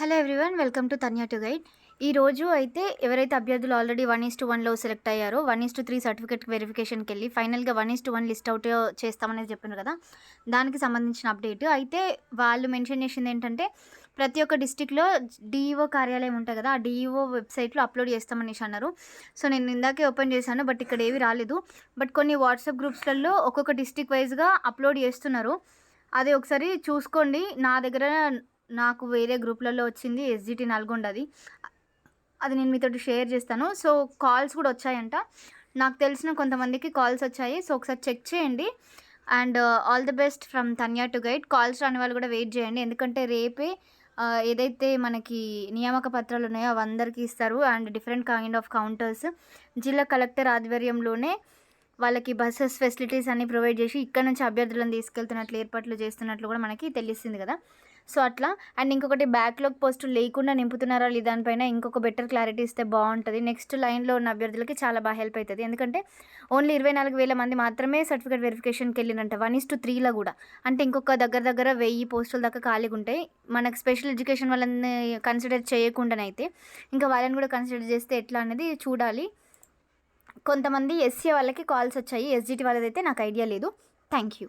Hello everyone welcome to Tanya to guide. ఈ రోజు అయితే ఎవరైతే అభ్యర్థులు ఆల్రెడీ వన్ ఈస్ టు వన్లో సెలెక్ట్ అయ్యారో one is to three certificate వెరిఫికేషన్కి వెళ్ళి ఫైనల్గా one is to one list out చేస్తామనేది చెప్పారు కదా దానికి సంబంధించిన అప్డేట్ అయితే వాళ్ళు మెన్షన్ చేసింది ఏంటంటే ప్రతి ఒక్క డిస్టిక్లో డిఈఓ కార్యాలయం ఉంటుంది కదా ఆ డిఈఓ వెబ్సైట్లో అప్లోడ్ చేస్తామనేసి అన్నారు. సో నేను ఇందాకే ఓపెన్ చేశాను బట్ ఇక్కడ ఏవి రాలేదు. బట్ కొన్ని వాట్సాప్ గ్రూప్స్లలో ఒక్కొక్క డిస్టిక్ వైజ్గా అప్లోడ్ చేస్తున్నారు. అది ఒకసారి చూసుకోండి నా దగ్గర నాకు వేరే గ్రూప్లలో వచ్చింది ఎస్జిటి నల్గొండది. అది నేను మీతో షేర్ చేస్తాను. సో కాల్స్ కూడా వచ్చాయంట. నాకు తెలిసిన కొంతమందికి కాల్స్ వచ్చాయి. సో ఒకసారి చెక్ చేయండి. And uh, all the best from Tanya to guide. Calls రాని వాళ్ళు కూడా వెయిట్ చేయండి. ఎందుకంటే రేపే uh, ఏదైతే మనకి నియామక పత్రాలు ఉన్నాయో అవి అందరికీ ఇస్తారు. And different kind of counters. జిల్లా కలెక్టర్ ఆధ్వర్యంలోనే వాళ్ళకి బస్సెస్ ఫెసిలిటీస్ అన్ని ప్రొవైడ్ చేసి ఇక్కడ నుంచి అభ్యర్థులను తీసుకెళ్తున్నట్లు ఏర్పాట్లు చేస్తున్నట్లు కూడా మనకి తెలిసింది కదా. సో అట్లా. అండ్ ఇంకొకటి బ్యాక్లాగ్ పోస్టులు లేకుండా నింపుతున్నారా లేదా దానిపైన ఇంకొక బెటర్ క్లారిటీ ఇస్తే బాగుంటుంది. నెక్స్ట్ లైన్లో ఉన్న అభ్యర్థులకి చాలా బాగా హెల్ప్ అవుతుంది ఎందుకంటే ఓన్లీ ఇరవై నాలుగు వేల మంది మాత్రమే సర్టిఫికేట్ వెరిఫికేషన్కి వెళ్ళినంట వన్ ఇస్ టు త్రీలో కూడా. అంటే ఇంకొక దగ్గర దగ్గర వెయ్యి పోస్టుల దాకా ఖాళీగా ఉంటాయి. మనకు స్పెషల్ ఎడ్యుకేషన్ వాళ్ళని కన్సిడర్ చేయకుండానైతే ఇంకా వాళ్ళని కూడా కన్సిడర్ చేస్తే ఎట్లా అనేది చూడాలి. కొంతమంది ఎస్సీ వాళ్ళకి కాల్స్ వచ్చాయి. ఎస్జిటి వాళ్ళదైతే నాకు ఐడియా లేదు. Thank you